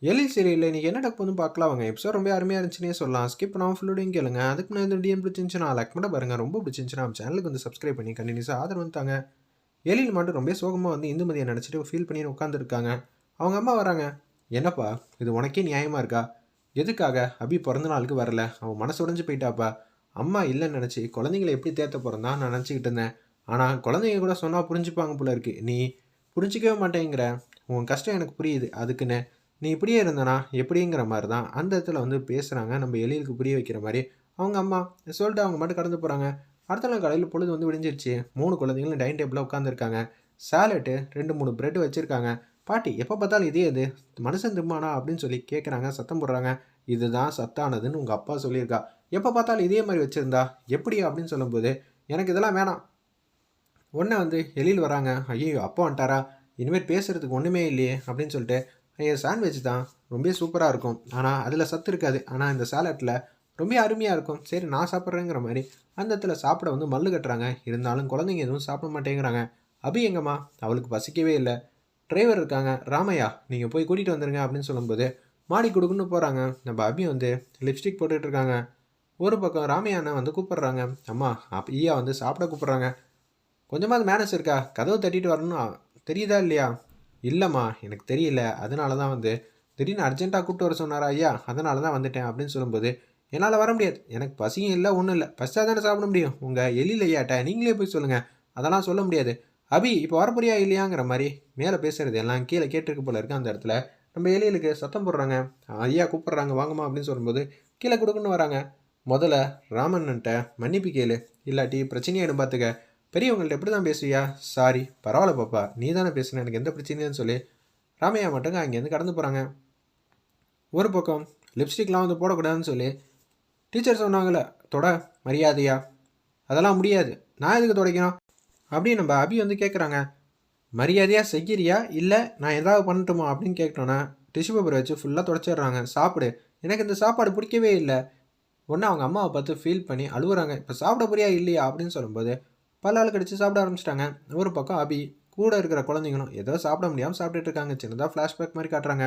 எலி இல்லை இன்றைக்கி என்ன டக்கு வந்து பார்க்கலாம் அவங்க எபிசோட் ரொம்ப அருமையாக இருந்துச்சுன்னே சொல்லலாம். ஸ்கிப் நான் ஃபுல்லோடையும் கேளுங்க. அதுக்கு முன்னாடி இந்த டிஎம் பிடிச்சிருந்துச்சுன்னா லைக் மட்டும் பாருங்கள் ரொம்ப பிடிச்சிருந்துச்சுன்னா சேனலுக்கு வந்து சப்ஸ்கிரைப் பண்ணி கண்டினியூஸாக ஆதரவு வந்துட்டாங்க எலியில் மட்டும் ரொம்ப சோகமாக வந்து இந்துமதியை நினச்சிட்டு ஃபீல் பண்ணி உட்காந்துருக்காங்க அவங்க அம்மா வராங்க. என்னப்பா இது உனக்கே நியாயமாக இருக்கா? எதுக்காக? அபி பிறந்த நாளுக்கு வரல. அவன் மனசு உடஞ்சி போயிட்டாப்பா. அம்மா இல்லைன்னு நினச்சி குழந்தைங்களை எப்படி தேர்த்த போகிறதா நான் நினச்சிக்கிட்டு இருந்தேன். ஆனால் குழந்தைங்க கூட சொன்னால் புரிஞ்சுப்பாங்க போல இருக்கு. நீ புரிஞ்சிக்கவே மாட்டேங்கிற. உன் கஷ்டம் எனக்கு புரியுது. அதுக்குன்னு நீ இப்படியே இருந்தனா? எப்படிங்கிற மாதிரி தான் அந்த இடத்துல வந்து பேசுகிறாங்க நம்ம எளியலுக்கு புரிய வைக்கிற மாதிரி. அவங்க அம்மா சொல்லிட்டு அவங்க மட்டும் கடந்து போகிறாங்க அடுத்த நாள் காலையில் பொழுது வந்து விடிஞ்சிருச்சு. மூணு குழந்தைங்களும் டைனிங் டேபிளில் உட்காந்துருக்காங்க சாலட்டு ரெண்டு மூணு ப்ரெட் வச்சுருக்காங்க. பாட்டி எப்போ பார்த்தாலும் இதே இது. மனுஷன் திரும்பானா அப்படின்னு சொல்லி கேட்குறாங்க சத்தம் போடுறாங்க. இதுதான் சத்தானதுன்னு உங்கள் அப்பா சொல்லியிருக்கா. எப்போ பார்த்தாலும் இதே மாதிரி வச்சுருந்தா எப்படி அப்படின்னு சொல்லும்போது எனக்கு இதெல்லாம் வேணாம். உடனே வந்து எழில் வராங்க. ஐயோ அப்பா வந்துட்டாரா? இனிமேல் பேசுகிறதுக்கு ஒன்றுமே இல்லையே அப்படின்னு சொல்லிட்டு சாண்ட்விச் தான் ரொம்ப சூப்பராக இருக்கும். ஆனால் அதில் சத்து இருக்காது. ஆனால் இந்த சாலட்டில் ரொம்ப அருமையாக இருக்கும். சரி நான் சாப்பிட்றேங்கிற மாதிரி அந்த இடத்துல சாப்பிட வந்து மல்லு கட்டுறாங்க. இருந்தாலும் குழந்தைங்க எதுவும் சாப்பிட மாட்டேங்கிறாங்க. அபி எங்கம்மா? அவளுக்கு பசிக்கவே இல்லை. டிரைவர் இருக்காங்க. ராமையா நீங்கள் போய் கூட்டிகிட்டு வந்துருங்க அப்படின்னு சொல்லும்போது மாடி கொடுக்குன்னு போகிறாங்க நம்ம அபி வந்து லிப்ஸ்டிக் போட்டுட்டு இருக்காங்க. ஒரு பக்கம் ராமையா அண்ணன் வந்து கூப்பிட்றாங்க. அம்மா அப்போ ஈயா வந்து சாப்பிட கூப்பிட்றாங்க. கொஞ்சமாவது மேனஸ் இருக்கா? கதவு தட்டிட்டு வரணும் தெரியுதா இல்லையா? இல்லைம்மா எனக்கு தெரியல. அதனால தான் வந்து திடீர்னு அர்ஜென்ட்டாக கூப்பிட்டு வர சொன்னாரா ஐயா அதனால தான் வந்துட்டேன் அப்படின்னு சொல்லும்போது என்னால் வர முடியாது. எனக்கு பசியும் இல்லை ஒன்றும் இல்லை. பசியாக தானே சாப்பிட முடியும். உங்கள் எலியில் ஐயாட்ட நீங்களே போய் சொல்லுங்கள் அதெல்லாம் சொல்ல முடியாது. அபி இப்போ வரப்போறியா இல்லையாங்கிற மாதிரி மேலே பேசுகிறது எல்லாம் கீழே கேட்டிருக்கு போல இருக்குது அந்த இடத்துல. நம்ம எலிகளுக்கு சத்தம் போடுறாங்க. ஐயா கூப்பிட்றாங்க. வாங்கம்மா அப்படின்னு சொல்லும்போது கீழே கொடுக்குன்னு வராங்க. முதல்ல ராமன்ன்ட்ட மன்னிப்பு கேளு. இல்லாட்டி பிரச்சனையாயிடும் பார்த்துக்க பெரியவங்கள்ட்ட எப்படி தான் பேசுவியா? சாரி பரவாயில்ல பாப்பா நீ தானே பேசுன எனக்கு எந்த பிரச்சனையும் சொல்லி. ராமையா மட்டுங்க அங்கேருந்து கடந்து போகிறாங்க ஒரு பக்கம் லிப்ஸ்டிக்லாம் வந்து போடக்கூடாதுன்னு சொல்லி. டீச்சர் சொன்னாங்களே தொட மரியாதையா? அதெல்லாம் முடியாது. நான் எதுக்கு துடைக்கணும்? அப்படின்னு நம்ம அபி வந்து கேட்குறாங்க மரியாதையாக செய்கிறியா இல்லை நான் ஏதாவது பண்ணட்டுமா? அப்படின்னு கேட்டோன்னே டிஷ்யூ பேப்பர் வச்சு ஃபுல்லாக தொடச்சிடுறாங்க. சாப்பிடு. எனக்கு இந்த சாப்பாடு பிடிக்கவே இல்லை. ஒன்று அவங்க அம்மாவை பார்த்து ஃபீல் பண்ணி அழுகுறாங்க இப்போ சாப்பிட புரியா இல்லையா? அப்படின்னு சொல்லும்போது பல ஆள் கடிச்சு சாப்பிட ஆரம்பிச்சிட்டாங்க. ஒரு பக்கம் அபி கூட இருக்கிற குழந்தைங்களும் ஏதோ சாப்பிட முடியாமல் சாப்பிட்டுட்டு இருக்காங்க. சின்னதாக ஃப்ளாஷ்பேக் மாதிரி காட்டுறாங்க.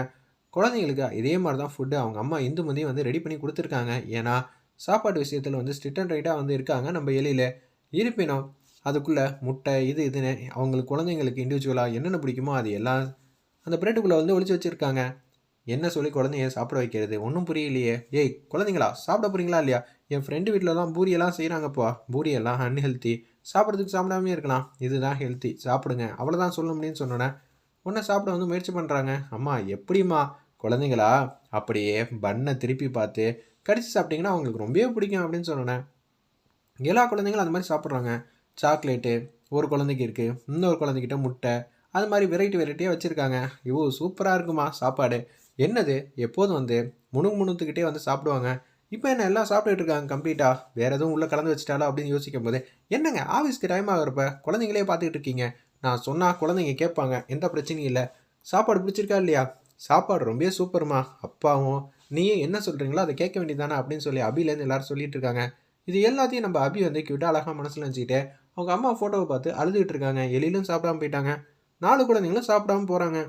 குழந்தைங்களுக்கு இதே மாதிரி தான் ஃபுட்டு அவங்க அம்மா இந்து மதியம் வந்து ரெடி பண்ணி கொடுத்துருக்காங்க. ஏன்னா சாப்பாடு விஷயத்தில் வந்து ஸ்ட்ரிட் அண்ட் ரைட்டாக வந்து இருக்காங்க நம்ம எலியில். இருப்பினும் அதுக்குள்ளே முட்டை இது இதுன்னு அவங்களுக்கு குழந்தைங்களுக்கு இண்டிவிஜுவலாக என்னென்ன பிடிக்குமோ அது எல்லாம் அந்த பிரெட்டுக்குள்ளே வந்து ஒழிச்சு வச்சுருக்காங்க. என்ன சொல்லி குழந்தைய சாப்பிட வைக்கிறது? ஒன்றும் புரியலையே. ஏய் குழந்தைங்களா சாப்பிட போகிறீங்களா இல்லையா? என் ஃப்ரெண்டு வீட்டிலலாம் பூரியெல்லாம் செய்கிறாங்கப்பா பூரியெல்லாம் அன்ஹெல்த்தி சாப்பிட்றதுக்கு சாப்பிடாமே இருக்கலாம். இதுதான் ஹெல்த்தி சாப்பிடுங்க. அவ்வளோதான் சொல்ல முடியும்னு சொன்னோன்னே உன்னை சாப்பிட வந்து முயற்சி பண்ணுறாங்க அம்மா எப்படிம்மா? குழந்தைங்களா அப்படியே பண்ணை திருப்பி பார்த்து கடிச்சு சாப்பிட்டீங்கன்னா அவங்களுக்கு ரொம்பவே பிடிக்கும் அப்படின்னு சொன்னோன்னே எல்லா குழந்தைங்களும் அந்த மாதிரி சாப்பிட்றாங்க. சாக்லேட்டு ஒரு குழந்தைக்கு இருக்குது இன்னொரு குழந்தைக்கிட்ட முட்டை அது மாதிரி வெரைட்டி வெரைட்டியாக வச்சுருக்காங்க. இவ்வளோ சூப்பராக இருக்குமா சாப்பாடு. என்னது? எப்போதும் வந்து? முணுங்கு முணுத்துக்கிட்டே வந்து சாப்பிடுவாங்க. இப்போ என்ன எல்லாம் சாப்பிட்டுட்டு இருக்காங்க கம்ப்ளீட்டாக வேறு எதுவும் உள்ளே கலந்து வச்சிட்டாலோ அப்படின்னு யோசிக்கும் போது என்னங்க ஆஃபீஸ்க்கு டைம் ஆகிறப்ப குழந்தைங்களே பார்த்துக்கிட்டு இருக்கீங்க? நான் சொன்னால் குழந்தைங்க கேட்பாங்க எந்த பிரச்சனையும் இல்லை. சாப்பாடு பிடிச்சிருக்கா இல்லையா? சாப்பாடு ரொம்பவே சூப்பர்மா. அப்பாவும் நீயே என்ன சொல்கிறீங்களோ அதை கேட்க வேண்டியதானே அப்படின்னு சொல்லி அபிலேருந்து எல்லாரும் சொல்லிட்டு இருக்காங்க. இது எல்லாத்தையும் நம்ம அபி வந்து கிட்ட அழகாக மனசில் வச்சுக்கிட்டு அவங்க அம்மா ஃபோட்டோவை பார்த்து அழுதுகிட்டு இருக்காங்க. எலியிலும் சாப்பிடாம போயிட்டாங்க. நாலு குழந்தைங்களும் சாப்பிடாம போகிறாங்க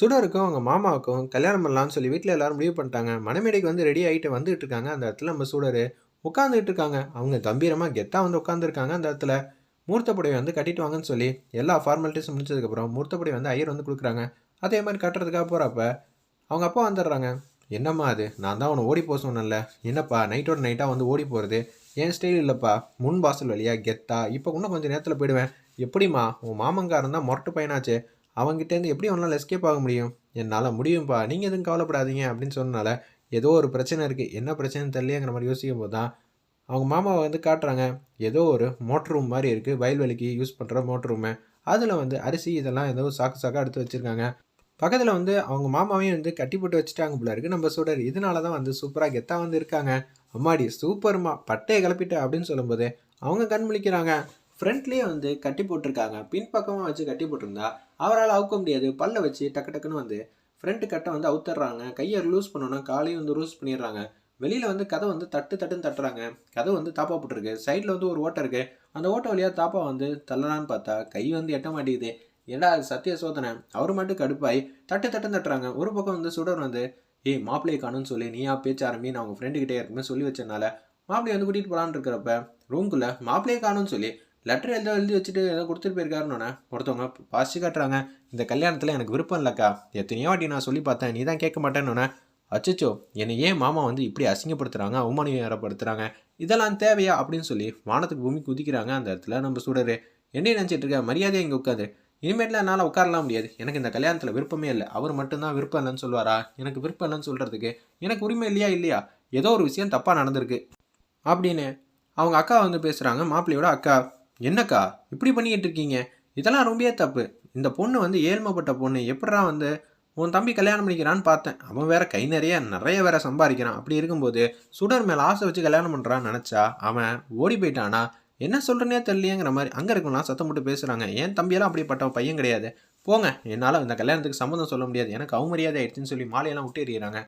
சுடருக்கும் அவங்க மாமாவுக்கும் கல்யாணம் பண்ணலாம்னு சொல்லி வீட்டில் எல்லாரும் முடிவு பண்ணிட்டாங்க. மணமேடைக்கு வந்து ரெடி ஆகிட்டு வந்துட்டு இருக்காங்க. அந்த இடத்துல நம்ம சுடர் உட்காந்துட்டு இருக்காங்க. அவங்க கம்பீரமாக கெத்தாக வந்து உட்காந்துருக்காங்க அந்த இடத்துல. மூர்த்த புடவை வந்து கட்டிட்டு வாங்கன்னு சொல்லி எல்லா ஃபார்மாலிட்டிஸும் முடிச்சதுக்கப்புறம் மூர்த்த புடவை வந்து ஐயர் வந்து கொடுக்குறாங்க. அதே மாதிரி கட்டுறதுக்காக போகிறப்ப அவங்க அப்பா வந்துடுறாங்க. என்னம்மா அது? நான் தான் அவனை ஓடி போக சொன்னேன்ல. என்னப்பா? நைட்டோட நைட்டாக வந்து ஓடி போகிறது என் ஸ்டைல் இல்லைப்பா? முன் வாசல் வழியா கெத்தா? இப்போ இன்னும் கொஞ்சம் நேரத்தில் போயிடுவேன். எப்படிம்மா? உன் மாமங்காரன் தான் மொரட்டு பையனாச்சு. அவங்ககிட்டேருந்து எப்படி ஒன்றால் எஸ்கேப் ஆக முடியும்? என்னால் முடியும்ப்பா நீங்கள் எதுவும் கவலைப்படாதீங்க அப்படின்னு சொன்னனால ஏதோ ஒரு பிரச்சனை இருக்குது என்ன பிரச்சனைன்னு தெரியலையங்கிற மாதிரி யோசிக்கும் போது தான் அவங்க மாமாவை வந்து காட்டுறாங்க. ஏதோ ஒரு மோட்டர் ரூம் மாதிரி இருக்குது வயல்வெளிக்கு யூஸ் பண்ணுற மோட்டர் ரூமு அதில் வந்து அரிசி இதெல்லாம் ஏதோ சாக்கு சாக்காக எடுத்து வச்சுருக்காங்க. பக்கத்தில் வந்து அவங்க மாமாவையும் வந்து கட்டி போட்டு வச்சுட்டாங்க போல இருக்குது நம்ம சுடர் இதனால தான் வந்து சூப்பராக கெத்தாக வந்து இருக்காங்க. அம்மாடி சூப்பர்மா பட்டையை கிளப்பிட்ட அப்படின்னு சொல்லும்போது அவங்க கண் முழிக்கிறாங்க. ஃப்ரண்ட்லேயே வந்து கட்டி போட்டிருக்காங்க. பின்பக்கமாக வச்சு கட்டி போட்டிருந்தா அவரால் அவுக்க முடியாது. பல்ல வச்சு டக்கு டக்குன்னு வந்து ஃப்ரண்ட் கட்டை வந்து அவுத்துறாங்க கையை லூஸ் பண்ணோன்னா காலையும் வந்து லூஸ் பண்ணிடுறாங்க வெளியில் வந்து கதை வந்து தட்டு தட்டுன்னு தட்டுறாங்க. கதை வந்து தாப்பா போட்டிருக்கு. சைடில் வந்து ஒரு ஓட்டை இருக்குது அந்த ஓட்டை வழியாக தாப்பா வந்து தள்ளலான்னு பார்த்தா கை வந்து எட்ட மாட்டேங்குது. ஏடா அது சத்திய சோதனை? அவர் மட்டும் கடுப்பாய் தட்டு தட்டு தட்டுறாங்க. ஒரு பக்கம் வந்து சுடர் வந்து ஏய் மாப்பிள்ளையை காணுன்னு சொல்லி நீயா பேச்ச ஆரம்பி நான் உங்கள் ஃப்ரெண்டுக்கிட்டே இருக்குமே சொல்லி வச்சனால மாப்பிள்ளையை வந்து கூட்டிகிட்டு போகலான்னு இருக்கிறப்ப ரூம்குள்ளே மாப்பிள்ளையை காணுன்னு சொல்லி லெட்டர் எழுத எழுதி வச்சுட்டு ஏதோ கொடுத்துட்டு போயிருக்காருன்னு ஒருத்தவங்க பாசிச்சு காட்டுறாங்க இந்த கல்யாணத்தில் எனக்கு விருப்பம் இல்லைக்கா. எத்தனையோ வாட்டி நான் சொல்லி பார்த்தேன் நீ தான் கேட்க மாட்டேன்னு அச்சச்சோ என்னை ஏன் மாமா வந்து இப்படி அசிங்கப்படுத்துகிறாங்க அவமானப்படுத்துகிறாங்க இதெல்லாம் தேவையா? அப்படின்னு சொல்லி வானத்துக்கு பூமி குதிக்கிறாங்க அந்த இடத்துல நம்ம சுடரு. என்ன நினச்சிட்டு இருக்க? மரியாதையை இங்கே உட்காது இனிமேட்டில் என்னால் உட்காரலாம் முடியாது. எனக்கு இந்த கல்யாணத்தில் விருப்பமே இல்லை. அவர் மட்டும்தான் விருப்பம் இல்லைன்னு சொல்லுவாரா? எனக்கு விருப்பம் இல்லைன்னு சொல்கிறதுக்கு எனக்கு உரிமை இல்லையா இல்லையா? ஏதோ ஒரு விஷயம் தப்பாக நடந்திருக்கு. அப்படின்னு அவங்க அக்கா வந்து பேசுகிறாங்க மாப்பிள்ளையோட அக்கா என்னக்கா இப்படி பண்ணிக்கிட்டு இருக்கீங்க? இதெல்லாம் ரொம்பவே தப்பு. இந்த பொண்ணு வந்து ஏழ்மைப்பட்ட பொண்ணு. எப்படா வந்து உன் தம்பி கல்யாணம் பண்ணிக்கிறான்னு பார்த்தேன். அவன் வேற கை நிறைய நிறைய வேற சம்பாதிக்கிறான். அப்படி இருக்கும்போது சுடர் மேலே ஆசை வச்சு கல்யாணம் பண்ணுறான்னு நினச்சா அவன் ஓடி போயிட்டானா? என்ன சொல்கிறனே தெரியலையேங்கிற மாதிரி அங்கே இருக்கலாம் சத்தம் போட்டு பேசுகிறாங்க என் தம்பியெல்லாம் அப்படிப்பட்ட பையன் கிடையாது. போங்க. என்னால் இந்த கல்யாணத்துக்கு சம்மந்தம் சொல்ல முடியாது. எனக்கு அவமரியாதை ஆயிடுச்சுன்னு சொல்லி மாலையெல்லாம் விட்டு எறிகிறாங்க